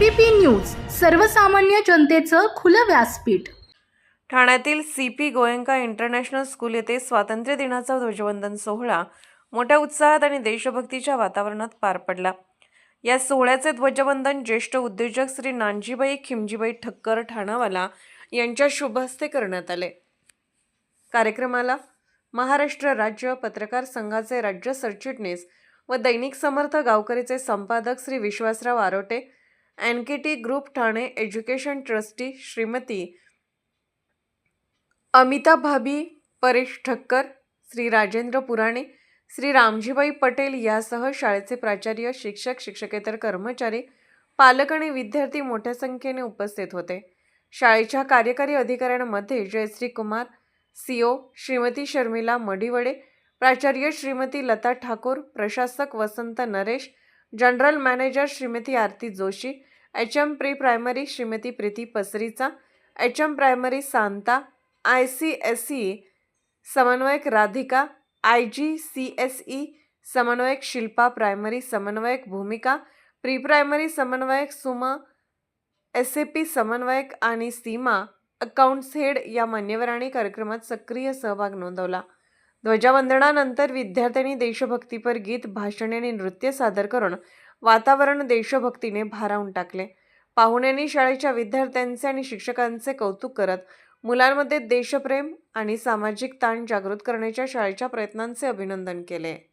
ABP news सर्वसामान्य जनतेचं खुलं व्यासपीठ. ठाण्यातील C P Goenka international school येथे स्वातंत्र्य दिनाचा ध्वजवंदन सोहळा मोठ्या उत्साहात आणि देशभक्तीच्या वातावरणात पार पडला. या सोहळ्याचे ध्वजवंदन ज्येष्ठ उद्योजक श्री नानजीबाई खिमजीबाई ठक्कर ठाणावाला यांच्या शुभहस्ते करण्यात आले. कार्यक्रमाला महाराष्ट्र राज्य पत्रकार संघाचे राज्य सरचिटणीस व दैनिक समर्थ गावकरीचे संपादक Shri Vishwasrao Arote N K T group Thane education trustee Shrimati Amita Bhabhi Paresh Thakkar Shri Rajendra Purane Shri Ramjibai Patel यासह शाळेचे प्राचार्य शिक्षक शिक्षकेतर कर्मचारी पालक आणि विद्यार्थी मोठ्या संख्येने उपस्थित होते. शाळेच्या कार्यकारी अधिकाऱ्यांमध्ये जयश्री कुमार सीओ श्रीमती शर्मिला मडिवडे प्राचार्य श्रीमती लता ठाकूर प्रशासक Vasant Naresh general manager Shrimati Aarti Joshi H M pre primary Shrimati Preeti Pasricha H M primary Shanta I C S E समन्वयक Radhika I G C S E समन्वयक शिल्पा प्रायमरी समन्वयक भूमिका प्री प्रायमरी समन्वयक सुमा S A P समन्वयक आणि सीमा accounts head या मान्यवरांनी कार्यक्रमात सक्रिय सहभाग नोंदवला. ध्वजवंदनानंतर विद्यार्थ्यांनी देशभक्तीपर गीत भाषणे आणि नृत्य सादर करून वातावरण देशभक्तीने भारावून टाकले. पाहुण्यांनी शाळेच्या विद्यार्थ्यांचे आणि शिक्षकांचे कौतुक करत मुलांमध्ये देशप्रेम आणि सामाजिक ताण जागृत करण्याच्या शाळेच्या प्रयत्नांचे अभिनंदन केले.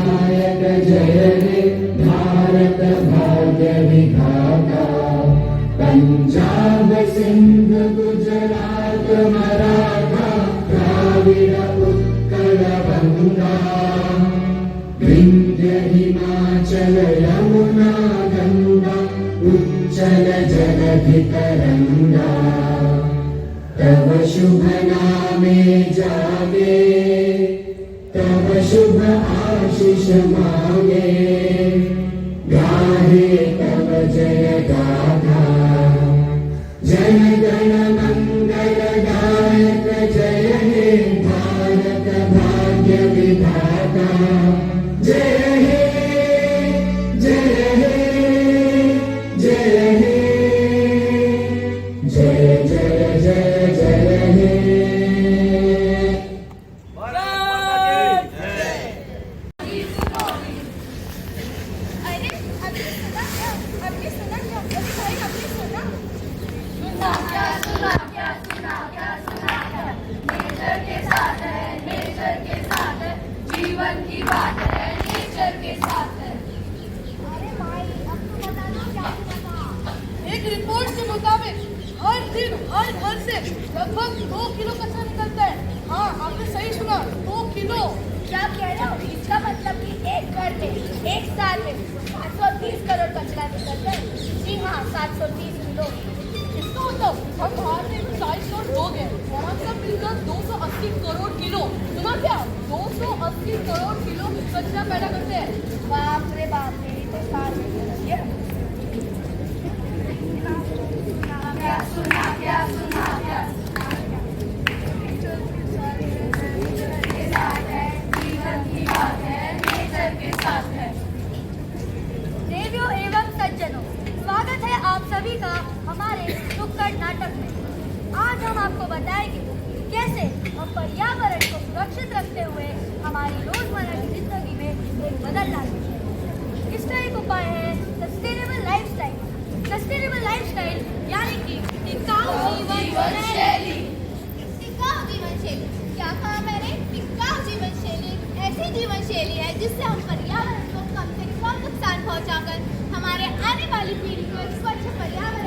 भारत जय हे भारत भाग्य विधाता पंजाब सिंध गुजरात मराठा द्राविड उत्कल बंगा विंध्य हिमाचल यमुना गंगा उच्चल जगधि तरंगा तव शुभ नामे जागे। शुभ आशिष मांगे गाहे तव जय गाथा जय गण लगभग दो किलो कचरा निकलता है। हाँ आपने सही सुना दो किलो। क्या कह रहे हो? इसका मतलब कि एक घर में एक साल में 730 करोड़ कचरा निकलता है। जी हाँ 730 किलो। इसका मतलब हम भारत में चालीस करोड़ लोग हैं और हम सब मिलकर 280 करोड़ किलो। सुना क्या? 280 करोड़ किलो कचरा पैदा करते हैं। बाप रे बाप रे तो साल में करती है क्या सुना क्या सुना क्या देवियों एवं सज्जनों स्वागत है आप सभी का हमारे नुक्कड़ नाटक में आज हम आपको बताएँगे। कैसे? हम पर्यावरण को सुरक्षित रखते हुए हमारी रोज़मर्रा की ज़िंदगी में एक बदल लाते हैं। इसका एक उपाय है सस्टेनेबल लाइफस्टाइल सस्टेनेबल लाइफस्टाइल यानी कि टिकाऊ जीवन शैली। टिकाऊ जीवन शैली। क्या कहा मैंने? टिकाऊ जीवन शैली ऐसी जीवन शैली है जिससे हम पर्यावरण को कम से कम नुकसान पहुंचाकर हमारे आने वाली पीढ़ी को स्वच्छ पर्यावरण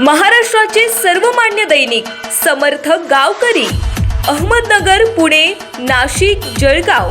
महाराष्ट्राचे सर्वमान्य दैनिक समर्थ गावकरी अहमदनगर पुणे नाशिक जळगाव.